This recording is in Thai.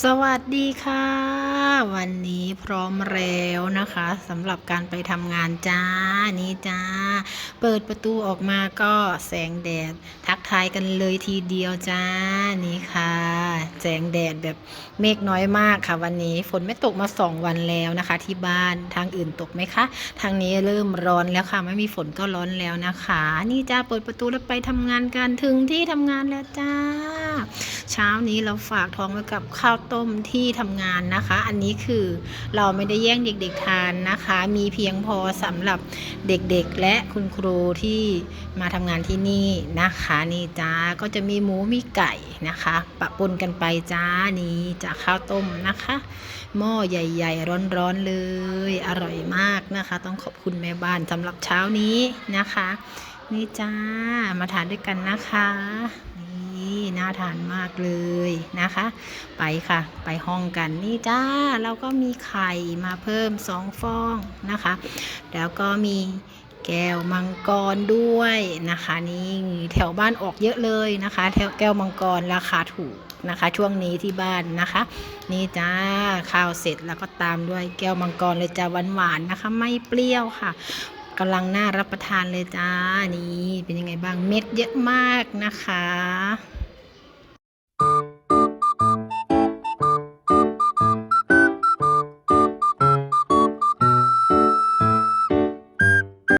สวัสดีค่ะ วันนี้พร้อมแล้วนะคะสำหรับการไปทำงานจ้านี่จ้า เปิดประตูออกมาก็แสงแดด ทักทายกันเลยทีเดียวจ้านี่ค่ะ แสงแดดแบบเมฆน้อยมากค่ะ วันนี้ฝนไม่ตกมาสองวันแล้วนะคะ ที่บ้านทางอื่นตกไหมคะ ทางนี้เริ่มร้อนแล้วค่ะ ไม่มีฝนก็ร้อนแล้วนะคะ นี่จ้าเปิดประตูแล้วไปทำงานกันถึงที่ทำงานแล้วจ้า เช้านี้เราฝากท้องไว้กับข้าวต้มที่ทำงานนะคะ อันนี้คือเราไม่ได้แย่งเด็กๆทานนะคะ มีเพียงพอสำหรับเด็กๆ และคุณครูที่มาทำงานที่นี่นะคะ นี่จ้าก็จะมีหมูมีไก่ นะคะ ปะปนกันไปจ้านี่จากข้าวต้มนะคะ หม้อใหญ่ๆ ร้อนๆเลย อร่อยมากนะคะ ต้องขอบคุณแม่บ้านสำหรับเช้านี้นะคะ นี่จ้ามาทานด้วยกันนะคะนี่น่าทานมากเลยนะคะ ไปค่ะ ไปห้องกันนี่จ้าเราก็มีไข่มาเพิ่มสองฟองนะคะ แล้วก็มี แก้วมังกรด้วยนะคะนี่แถวบ้านออกเยอะเลยนะคะ แถวแก้วมังกรราคาถูกนะคะ ช่วงนี้ที่บ้านนะคะ นี่จ้าข้าวเสร็จแล้วก็ตามด้วยแก้วมังกรเลยจ้าหวานๆนะคะ ไม่เปรี้ยวค่ะกำลังน่ารับประทานเลยจ้านี่เป็นยังไงบ้างเม็ดเยอะมากนะคะ